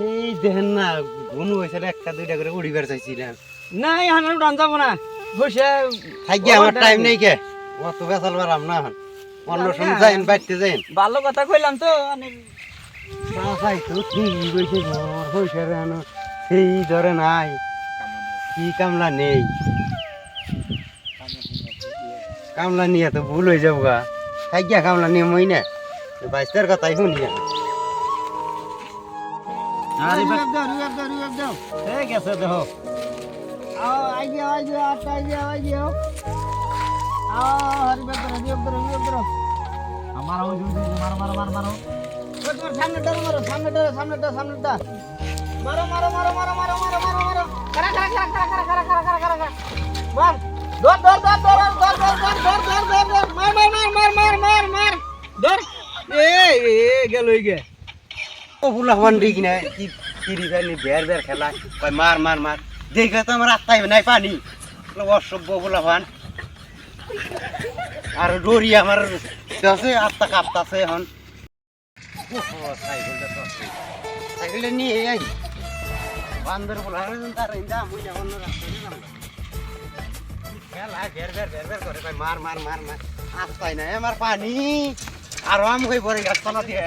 এই দেখেন না ঘুনু হয়েছে একটা দুইটা করে উড়িবার চাইছিলাম। নাই এখন রান যাব না। হইসা থাকি আমার টাইম নেই কে? অত বেসাল বারাম না এখন। অন্য সময় যাইন বাইতে যাইন। ভালো কথা কইলাম তো অনেক চাচাই তো ঠিকই কইছে ঘর পয়সা রানো সেই ধরে নাই। কি কামলা নেই। কামলা নিয়ে তো ভুল হয়ে যাব গা। থাকিয়া কামলা নিয়ে মই না। বাইশটার কথাই শুনি আরে ঠিক আছে দেখো আমার ওই মারো মারো মারো মারো সামনেটা মারো সামনেটা সামনেটা সামনেটা মারো মারো মারো মারো মারো মারো মারো মারো খারা খারা খারা খারা খারা খারা খারা খারা খারা মার মার মার মার মার মার মার মার দর এ এ গেল ওই গে ও বুলা হন ঠিক না কি কিরি ফেলি বের বের খেলা, কয় মার মার মার। দেখে তো আমার আত্মাই নাই পানি। অসভ্য বুলা হন আর ডরি আমার আছে, আত্মা কাঁপতাছে এখন। সাইকেলটা নিয়ে আই। বান্দর বলা তার ইন্দা মুই যাব না, রাস্তায় কয় মার মার মার মার। আত্মাই নাই আমার পানি। আরও আম পরে গাছতলা দিয়ে।